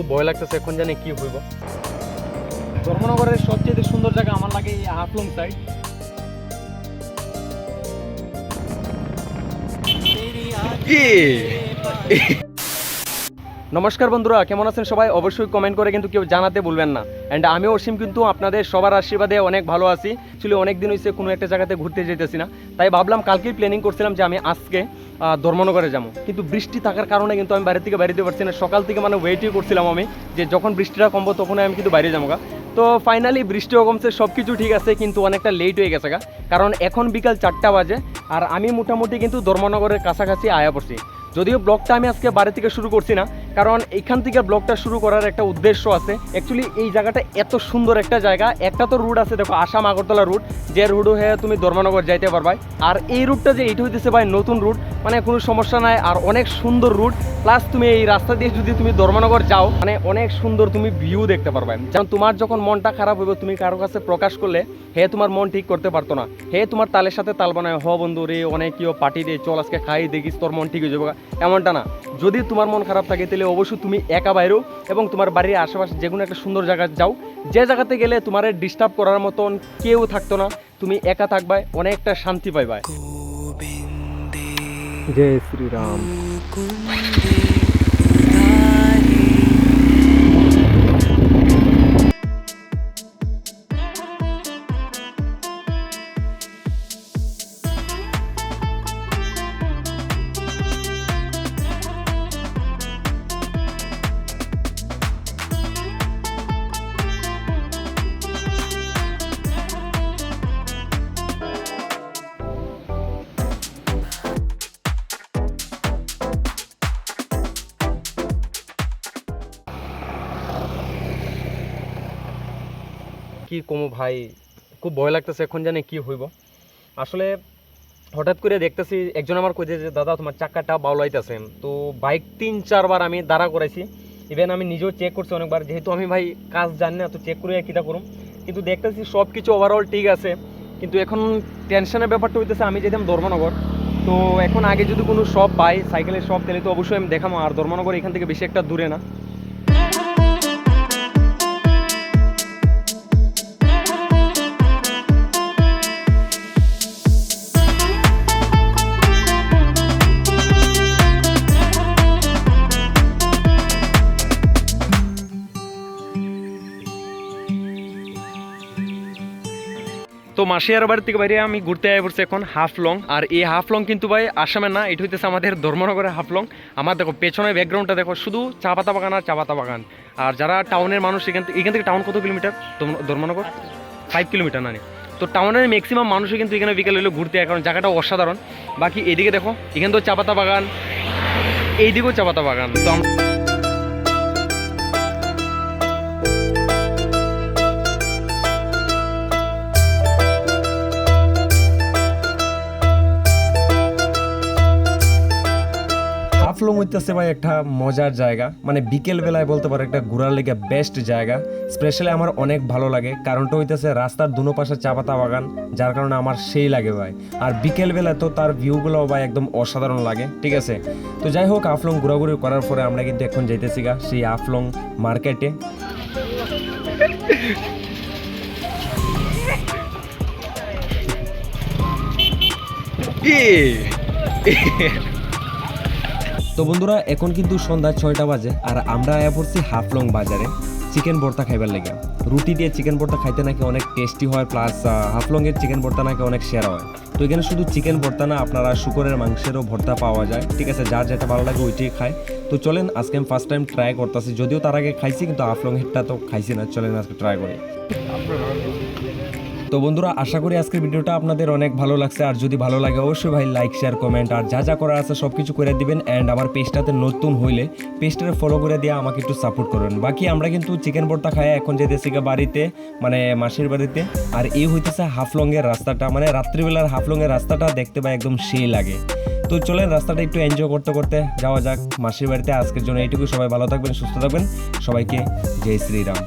খুব ভয় লাগতেছে, এখন জানি কি হইব। ধর্মনগরের সবচেয়ে সুন্দর জায়গা আমার লাগে এই হাফলং সাইড কি? নমস্কার বন্ধুরা, কেমন আছেন সবাই? অবশ্যই কমেন্ট করে কিন্তু কেউ জানাতে বলবেন না। অ্যান্ড আমি অসীম কিন্তু আপনাদের সবার আশীর্বাদে অনেক ভালো আছি। ছিল অনেক দিন হয়েছে কোনো একটা জায়গাতে ঘুরতে যেতেছি না। তাই ভাবলাম কালকেই প্ল্যানিং করছিলাম যে আমি আজকে ধর্মনগরে যাব। কিন্তু বৃষ্টি থাকার কারণে কিন্তু আমি বাইরে থেকে বাইরে পারছি না। সকাল থেকে মানে ওয়েটই করছিলাম আমি যে যখন বৃষ্টিটা কমবো তখনই আমি কিন্তু বাইরে যাব গা। তো ফাইনালি বৃষ্টিও কমছে সব কিছু ঠিক আছে, কিন্তু অনেকটা লেট হয়ে গেছে গা। কারণ এখন বিকাল চারটা বাজে আর আমি মোটামুটি কিন্তু ধর্মনগরের কাছাকাছি আয়া পড়ছি। যদিও ব্লগটা আমি আজকে বাড়ি থেকে শুরু করছি না কারণ এইখান থেকে ব্লগটা শুরু করার একটা উদ্দেশ্য আছে। অ্যাকচুয়ালি এই জায়গাটা এত সুন্দর একটা জায়গা। একটা তো রুট আছে, দেখো, আসাম আগরতলা রুট যে রুট হয়ে তুমি ধর্মনগর যাইতে পারবাই। আর এই রুটটা যে এইটা হইতেছে ভাই নতুন রুট মানে কোনো সমস্যা নাই, আর অনেক সুন্দর রুট প্লাস তুমি এই রাস্তা দিয়ে যদি তুমি ধর্মনগর যাও মানে অনেক সুন্দর তুমি ভিউ দেখতে পারবে। যেমন তোমার যখন মনটা খারাপ হবে তুমি কারও কাছে প্রকাশ করলে, হে, তোমার মন ঠিক করতে পারতো না। হে, তোমার তালের সাথে তাল বানায়, হ, বন্ধু, রে, অনেক কেউ পার্টি রে চল আজকে খাই, দেখিস তোর মন ঠিক হয়ে যাবে। এমনটা না। যদি তোমার মন খারাপ থাকে, তাহলে অবশ্যই তুমি একা বাইরেও এবং তোমার বাড়ির আশেপাশে যে কোনো একটা সুন্দর জায়গায় যাও। যে জায়গাতে গেলে তোমার ডিস্টার্ব করার মতন কেউ থাকতো না। তুমি একা থাকবাই অনেকটা শান্তি পাইবাই জয় শ্রীরাম কি কমো ভাই? খুব ভয় লাগতেছে এখন জানি কি হইব। আসলে হঠাৎ করে দেখতেছি একজন আমার কইছে যে, দাদা, তোমার চাকাটা বাউলাইতেছে। তো বাইক তিন চারবার আমি দাঁড়া করাইছি। ইভেন আমি নিজেও চেক করছি অনেকবার। যেহেতু আমি ভাই কাজ জানি না, তো চেক করে কীটা করুম। কিন্তু দেখতেছি সব কিছু ওভারঅল ঠিক আছে। কিন্তু এখন টেনশনের ব্যাপারটা হইতেছে, আমি যেতাম ধর্মনগর। তো এখন আগে যদি কোনো শপ পাই সাইকেলের শপ তাহলে তো অবশ্যই আমি দেখাবো আর ধর্মনগর এখান থেকে বেশি একটা দূরে না। তো মাসিয়ার বাড়ি থেকে বাইরে আমি ঘুরতে আয় পড়ছি এখন হাফ লং আর এই হাফ লং কিন্তু ভাই আসামের না, এটা হইতেছে আমাদের ধর্মনগরের হাফ লং আমার দেখো পেছনে ব্যাকগ্রাউন্ডটা দেখো, শুধু চা পাতা বাগান আর চা পাতা বাগান। আর যারা টাউনের মানুষ, এখান থেকে এখান থেকে টাউন কত কিলোমিটার? ধর্ম- ধর্মনগর? ফাইভ কিলোমিটার, না তো টাউনের ম্যাক্সিমাম মানুষই কিন্তু এখানে বিকেল হলে ঘুরতে হয় কারণ জায়গাটা অসাধারণ। বাকি এদিকে দেখো, এখানে তো চা পাতা বাগান, এইদিকেও চা পাতা বাগান। তো হইতেছে ভাই, একটা মজার জায়গা। মানে বিকেল বেলায় বলতে পারো, একটা ঘোরার লেগে বেস্ট জায়গা। স্পেশালি আমার অনেক ভালো লাগে। কারণটা হইতেছে, রাস্তার দুনো পাশে চা পাতা বাগান, যার কারণে আমার সেই লাগে ভাই। আর বিকেল বেলা তো তার ভিউগুলো ভাই একদম অসাধারণ লাগে, ঠিক আছে? তো যাই হোক, আফলং ঘোরাঘুরি করার পরে আমরা কিন্তু এখন যাইতেছি গা, সেই আফলং মার্কেটে তো বন্ধুরা, এখন কিন্তু সন্ধ্যা ছয়টা বাজে আর আমরা আয়া পড়ছি হাফলং বাজারে চিকেন ভর্তা খাইবার লেগে। রুটি দিয়ে চিকেন ভর্তা খাইতে নাকি অনেক টেস্টি হয় প্লাস হাফলংয়ের চিকেন ভর্তা নাকি অনেক সেরা হয়। তো এখানে শুধু চিকেন ভর্তা না, আপনারা শুকরের মাংসেরও ভর্তা পাওয়া যায়। ঠিক আছে, যার যেটা ভালো লাগে ওইটাই খায়। তো চলেন, আজকে আমি ফার্স্ট টাইম ট্রাই করতেছি। যদিও তার আগে খাইছি, কিন্তু হাফলংয়েরটা তো খাইছি না। চলেন আজকে ট্রাই করি। তো বন্ধুরা, আশা করি আজকের ভিডিওটা আপনাদের অনেক ভালো লাগছে। আর যদি ভালো লাগে, অবশ্যই ভাই লাইক শেয়ার কমেন্ট আর যা যা করার আছে সব কিছু করে দিবেন। অ্যান্ড আমার পেজটাতে নতুন হইলে পেজটাতে ফলো করে দিয়ে আমাকে একটু সাপোর্ট করবেন। বাকি আমরা কিন্তু চিকেন ভর্তা খাই, এখন যেতেছি বাড়িতে মানে মাসির বাড়িতে। আর এই হইতেছে হাফলংয়ের রাস্তাটা মানে রাত্রিবেলার হাফলংয়ের রাস্তাটা দেখতে পাই একদম সেই লাগে। তো চলেন, রাস্তাটা একটু এনজয় করতে করতে যাওয়া যাক মাসির বাড়িতে। আজকের জন্য এইটুকু সবাই ভালো থাকবেন, সুস্থ থাকবেন। সবাইকে জয় শ্রীরাম।